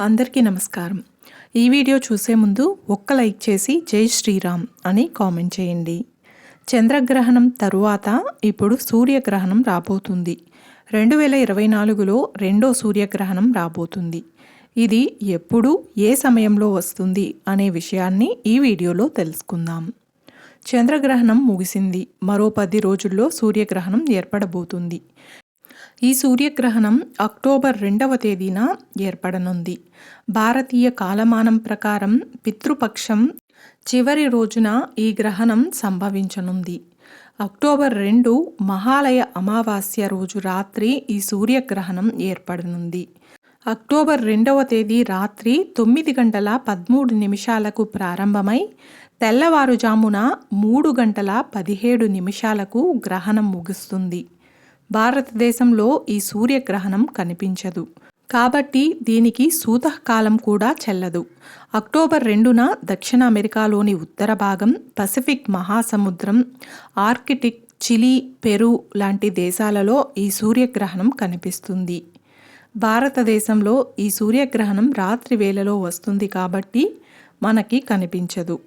అందరికీ నమస్కారం. ఈ వీడియో చూసే ముందు ఒక్క లైక్ చేసి జై శ్రీరామ్ అని కామెంట్ చేయండి. చంద్రగ్రహణం తరువాత ఇప్పుడు సూర్యగ్రహణం రాబోతుంది. రెండు వేల ఇరవై నాలుగులో రెండో సూర్యగ్రహణం రాబోతుంది. ఇది ఎప్పుడు ఏ సమయంలో వస్తుంది అనే విషయాన్ని ఈ వీడియోలో తెలుసుకుందాం. చంద్రగ్రహణం ముగిసింది. మరో పది రోజుల్లో సూర్యగ్రహణం ఏర్పడబోతుంది. ఈ సూర్యగ్రహణం అక్టోబర్ రెండవ తేదీన ఏర్పడనుంది. భారతీయ కాలమానం ప్రకారం పితృపక్షం చివరి రోజున ఈ గ్రహణం సంభవించనుంది. అక్టోబర్ రెండు మహాలయ అమావాస్య రోజు రాత్రి ఈ సూర్యగ్రహణం ఏర్పడనుంది. అక్టోబర్ రెండవ తేదీ రాత్రి తొమ్మిది గంటల పదమూడు నిమిషాలకు ప్రారంభమై తెల్లవారుజామున మూడు గంటల పదిహేడు నిమిషాలకు గ్రహణం ముగుస్తుంది. భారతదేశంలో ఈ సూర్యగ్రహణం కనిపించదు. కాబట్టి దీనికి సూతకాలం కూడా చెల్లదు. అక్టోబర్ రెండున దక్షిణ అమెరికాలోని ఉత్తర భాగం పసిఫిక్ మహాసముద్రం ఆర్కిటిక్ చిలీ పెరు లాంటి దేశాలలో ఈ సూర్యగ్రహణం కనిపిస్తుంది. భారతదేశంలో ఈ సూర్యగ్రహణం రాత్రి వేళలో వస్తుంది కాబట్టి మనకి కనిపించదు.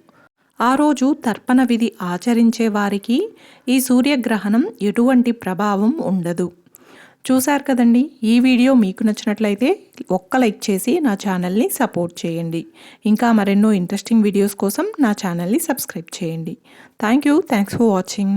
ఆ రోజు తర్పణ విధి ఆచరించే వారికి ఈ సూర్యగ్రహణం ఎటువంటి ప్రభావం ఉండదు. చూశారు కదండి ఈ వీడియో మీకు నచ్చినట్లయితే ఒక్క లైక్ చేసి నా ఛానల్ని సపోర్ట్ చేయండి. ఇంకా మరెన్నో ఇంట్రెస్టింగ్ వీడియోస్ కోసం నా ఛానల్ని సబ్స్క్రైబ్ చేయండి. Thank you thanks for watching.